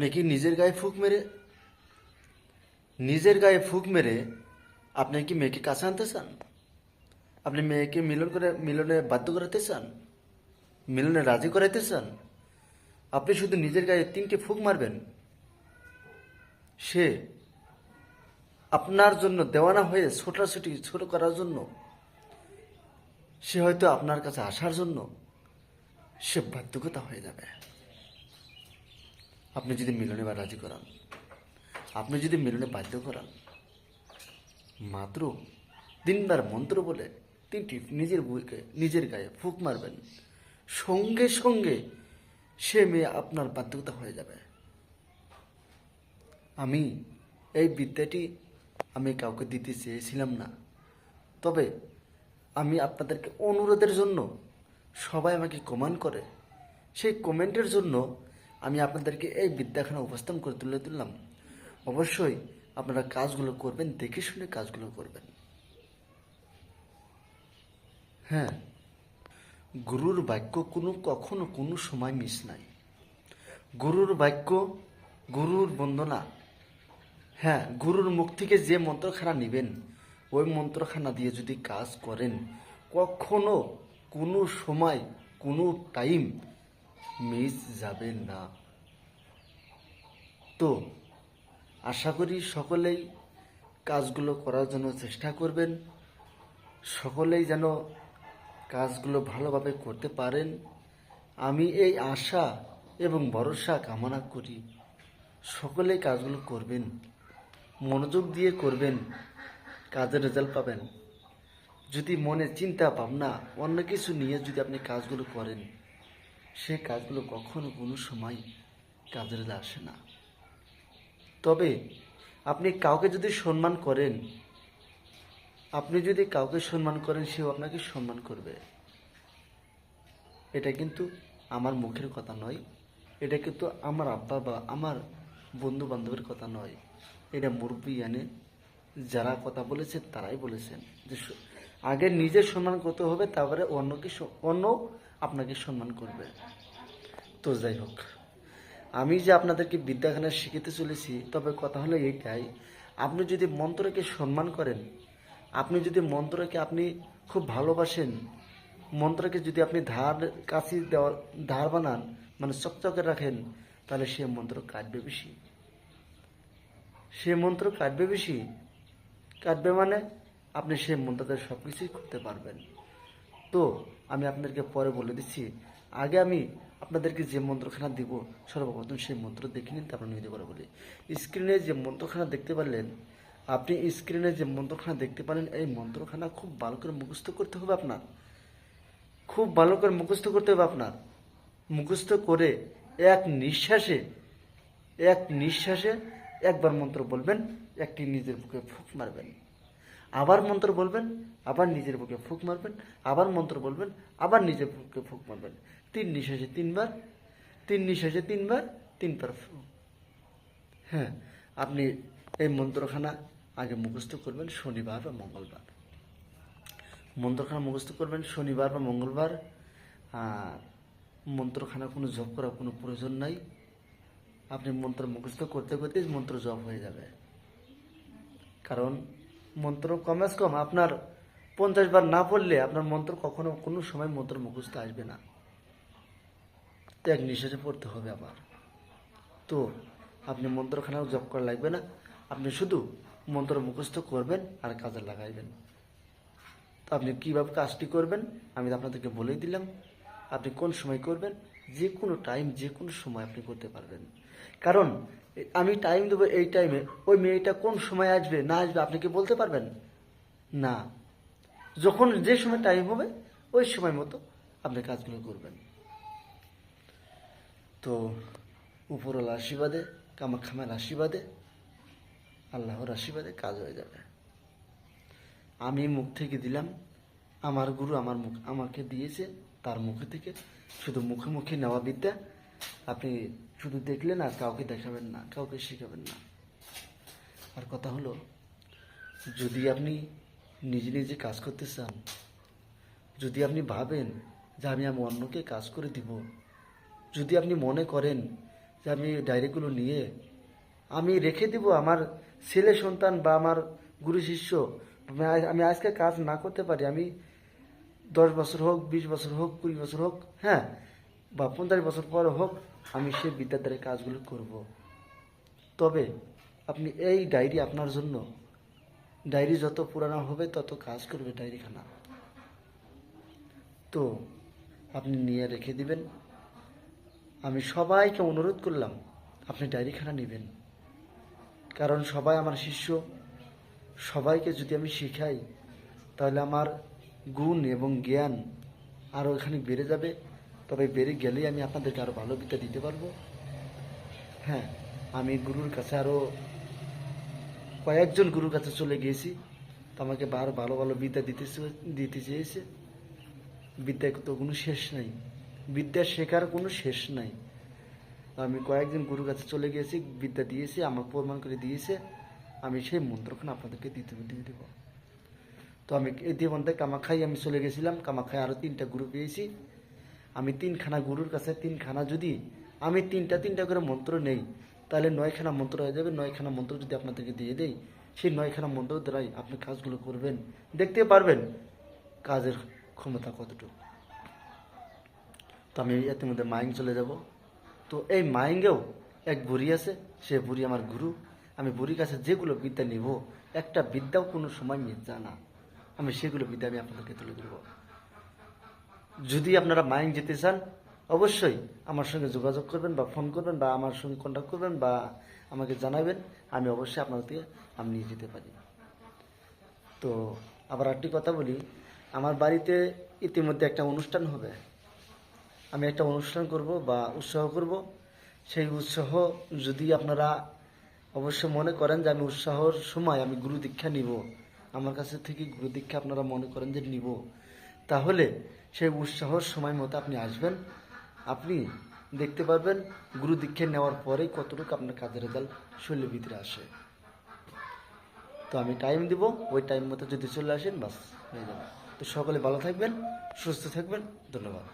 আপনি কি নিজের গায়ে ফুক মেরে নিজের গায়ে ফুক মেরে আপনি কি মেয়েকে কাছে আনতে চান আপনি মেয়েকে মিলন করে মিলনে বাধ্য করাতে চান মিলনে রাজি করাইতে চান আপনি শুধু নিজের গায়ে তিনটে ফুক মারবেন সে আপনার জন্য দেওয়ানা হয়ে ছোটাছুটি ছোট করার জন্য সে হয়তো আপনার কাছে আসার জন্য সে বাধ্যকতা হয়ে যাবে আপনি যদি মিলনে বা রাজি করান। আপনি যদি মিলনে বাধ্য করান। মাত্র তিনবার মন্ত্র বলে তিনটি নিজের বুকে নিজের গায়ে ফুক মারবেন। সঙ্গে সঙ্গে সে মেয়ে আপনার বাধ্যকতা হয়ে যাবে। আমি এই বিদ্যাটি আমি কাউকে দিতে চেয়েছিলাম না। তবে আমি আপনাদেরকে অনুরোধের জন্য সবাই আমাকে কমেন্ট করে। সেই কমেন্টের জন্য আমি আপনাদেরকে এই বিদ্যাখানা উপস্থান করে তুলে তুললাম। অবশ্যই আপনারা কাজগুলো করবেন, দেখে শুনে কাজগুলো করবেন। হ্যাঁ গুরুর বাক্য কোনো কখনো কোনো সময় মিস নাই। গুরুর বাক্য গুরুর বন্দনা। হ্যাঁ গুরুর মুখ থেকে যে মন্ত্রখানা নেবেন, ওই মন্ত্রখানা দিয়ে যদি কাজ করেন, কখনো কোনো সময়, কোনো টাইম মিস যাবে না। তো, আশা করি সকলেই কাজগুলো করার জন্য চেষ্টা করবেন। সকলেই যেন কাজগুলো ভালোভাবে করতে পারেন। আমি এই আশা এবং ভরসা কামনা করি। সকলেই কাজগুলো করবেন। মনোযোগ দিয়ে করবেন। কাজের রেজাল্ট পাবেন। যদি মনে চিন্তা, ভাবনা, অন্য কিছু নিয়ে যদি আপনি কাজগুলো করেন সে কাজগুলো কখনো কোনো সময় কাজের আসে না। তবে আপনি কাউকে যদি সম্মান করেন, আপনি যদি কাউকে সম্মান করেন, সেও আপনাকে সম্মান করবে। এটা কিন্তু আমার মুখের কথা নয়, এটা কিন্তু আমার আব্বা বা আমার বন্ধু বান্ধবের কথা নয়। এটা মুরব্বী আনে, যারা কথা বলেছে তারাই বলেছেন যে আগে নিজের সম্মান করতে হবে, তারপরে অন্যকে অন্য আপনাকে সম্মান করবে। তো যাই হোক, আমি যে আপনাদেরকে বিদ্যাখানা শিখিতে চলেছি, তবে কথা হলো এইটাই আপনি যদি মন্ত্রকে সম্মান করেন, আপনি যদি মন্ত্রকে আপনি খুব ভালোবাসেন, মন্ত্রকে যদি আপনি ধার কাশি দেওয়ার ধার বানান মানে চকচকে রাখেন, তাহলে সে মন্ত্র কাটবে বেশি। সে মন্ত্র কাটবে বেশি। কাটবে মানে আপনি সেই মন্ত্রতে সব কিছুই করতে পারবেন। তো আমি আপনাদেরকে পরে বলে দিচ্ছি, আগে আমি আপনাদেরকে যে মন্ত্রখানা দিব, সর্বপ্রথম সেই মন্ত্র দেখে নিন, তারপর নিতে পারে বলি। স্ক্রিনে যে মন্ত্রখানা দেখতে পারলেন, আপনি স্ক্রিনে যে মন্ত্রখানা দেখতে পারেন এই মন্ত্রখানা খুব ভালো করে মুখস্থ করতে হবে আপনার। খুব ভালো করে মুখস্থ করতে হবে আপনার। মুখস্থ করে এক নিঃশ্বাসে এক নিঃশ্বাসে একবার মন্ত্র বলবেন, একটি নিজের বুকে ফুক মারবেন। আবার মন্ত্র বলবেন, আবার নিজের বুকে ফুক মারবেন, আবার মন্ত্র বলবেন, আবার নিজের বুকে ফুক মারবেন। তিন নিঃশ্বাসে তিনবার, তিন নিঃশ্বাসে তিনবার তিনবার ফুক। হ্যাঁ আপনি এই মন্ত্রখানা আগে মুখস্থ করবেন শনিবার বা মঙ্গলবার। মন্ত্রখানা মুখস্থ করবেন শনিবার বা মঙ্গলবার। আর মন্ত্রখানা কোনো জপ করার কোনো প্রয়োজন নাই। আপনি মন্ত্র মুখস্থ করতে করতে মন্ত্র জপ হয়ে যাবে। কারণ মন্ত্র কমাস কম। আপনার পঞ্চাশ বার না পড়লে আপনার মন্ত্র কখনো কোনো সময় মন্ত্র মুখস্থ আসবে না। ত্যাগ নিঃশ্বাসে পড়তে হবে আবার তো আপনি মন্ত্রখানাও জপ করা লাগবে না। আপনি শুধু মন্ত্র মুখস্থ করবেন আর কাজে লাগাইবেন। তো আপনি কীভাবে কাজটি করবেন আমি আপনাদেরকে বলেই দিলাম। আপনি কোন সময় করবেন? যে কোনো টাইম যে কোনো সময় আপনি করতে পারবেন। কারণ আমি টাইম দেবো এই টাইমে ওই মেয়েটা কোন সময় আসবে, না আসবে, আপনি কি বলতে পারবেন? না। যখন যে সময় টাইম হবে, ওই সময় মতো আপনি কাজগুলো করবেন। তো উপরওয়ালা আশীর্বাদে কামাখামার আশীর্বাদে, আল্লাহর আশীর্বাদে কাজ হয়ে যাবে। আমি মুখ থেকে দিলাম, আমার গুরু আমার মুখ আমাকে দিয়েছে, তার মুখে থেকে। শুধু মুখে মুখে নেওয়া বিদ্যা আপনি শুধু দেখলেন আর কাউকে দেখাবেন না, কাউকে শেখাবেন না। আর কথা হলো, যদি আপনি নিজে নিজে কাজ করতে চান, যদি আপনি ভাবেন যে আমি আমি অন্যকে কাজ করে দিব, যদি আপনি মনে করেন যে আমি ডায়েরিগুলো নিয়ে আমি রেখে দিব আমার ছেলে সন্তান বা আমার গুরু শিষ্য, আমি আজ- আমি আজকে কাজ না করতে পারি, আমি দশ বছর হোক, বিশ বছর হোক, কুড়ি বছর হোক হ্যাঁ বা পঞ্চাশ বছর পর হোক, আমি সেই বিদ্যার দ্বারা কাজগুলো করব। তবে আপনি এই ডায়েরি আপনার জন্য। ডায়েরি যত পুরানো হবে, তত কাজ করবে ডায়েরিখানা। তো আপনি নিয়ে রেখে দিবেন। আমি সবাইকে অনুরোধ করলাম, আপনি ডায়েরিখানা নেবেন। কারণ সবাই আমার শিষ্য। সবাইকে যদি আমি শিখাই, তাহলে আমার গুণ এবং জ্ঞান আরও এখানে বেড়ে যাবে। তবে বেড়ে গেলেই আমি আপনাদেরকে আরও ভালো বিদ্যা দিতে পারব। হ্যাঁ আমি গুরুর কাছে আরও কয়েকজন গুরুর কাছে চলে গিয়েছি। তো আমাকে আরও ভালো ভালো বিদ্যা দিতে দিতে চেয়েছে। বিদ্যায় তো কোনো শেষ নাই। বিদ্যা শেখার কোনো শেষ নাই। আমি কয়েকজন গুরুর কাছে চলে গিয়েছি, বিদ্যা দিয়েছি আমার প্রমাণ করে দিয়েছে। আমি সেই মন্ত্রখানা আপনাদেরকে দিতে, দিয়ে দেবো। তো আমি ইতিমধ্যে কামাখাই আমি চলে গেছিলাম। কামাখাই আরও তিনটা গুরু পেয়েছি। আমি তিনখানা গুরুর কাছে তিনখানা যদি আমি তিনটা তিনটা করে মন্ত্র নেই, তাহলে নয়খানা মন্ত্র হয়ে যাবে, নয়খানা মন্ত্র যদি আপনাদেরকে দিয়ে দেই, সেই নয়খানা মন্ত্র দ্বারাই আপনি কাজগুলো করবেন। দেখতে পারবেন কাজের ক্ষমতা কতটুকু। তো আমি ইতিমধ্যে মাইং চলে যাব। তো এই মাইঙ্গেও এক বুড়ি আছে, সে বুড়ি আমার গুরু। আমি বুড়ির কাছে যেগুলো বিদ্যা নিব, একটা বিদ্যাও কোনো সময় মিথ্যা জানা আমি সেগুলো বিদ্যা আমি আপনাদেরকে তুলে ধরব। যদি আপনারা মাইন যেতে চান, অবশ্যই আমার সঙ্গে যোগাযোগ করবেন বা ফোন করবেন বা আমার সঙ্গে কন্ট্যাক্ট করবেন বা আমাকে জানাবেন। আমি অবশ্যই আপনাদেরকে আমি নিয়ে যেতে পারি। তো আবার একটি কথা বলি, আমার বাড়িতে ইতিমধ্যে একটা অনুষ্ঠান হবে। আমি একটা অনুষ্ঠান করব বা উৎসাহ করব। সেই উৎসাহ যদি আপনারা অবশ্য মনে করেন যে আমি উৎসাহর সময় আমি গুরু দীক্ষা নিব, আমার কাছে থেকে গুরু দীক্ষা আপনারা মনে করেন যে নিব, তাহলে সেই উৎসাহ সময় মতো আপনি আসবেন। আপনি দেখতে পারবেন গুরু দীক্ষা নেওয়ার পরেই কতটুকু আপনার কাজের রেজাল্ট শরীরের ভিতরে আসে। তো আমি টাইম দিব, ওই টাইম মতো যদি চলে আসেন, বাস হয়ে যাবে। তো সকলে ভালো থাকবেন, সুস্থ থাকবেন, ধন্যবাদ।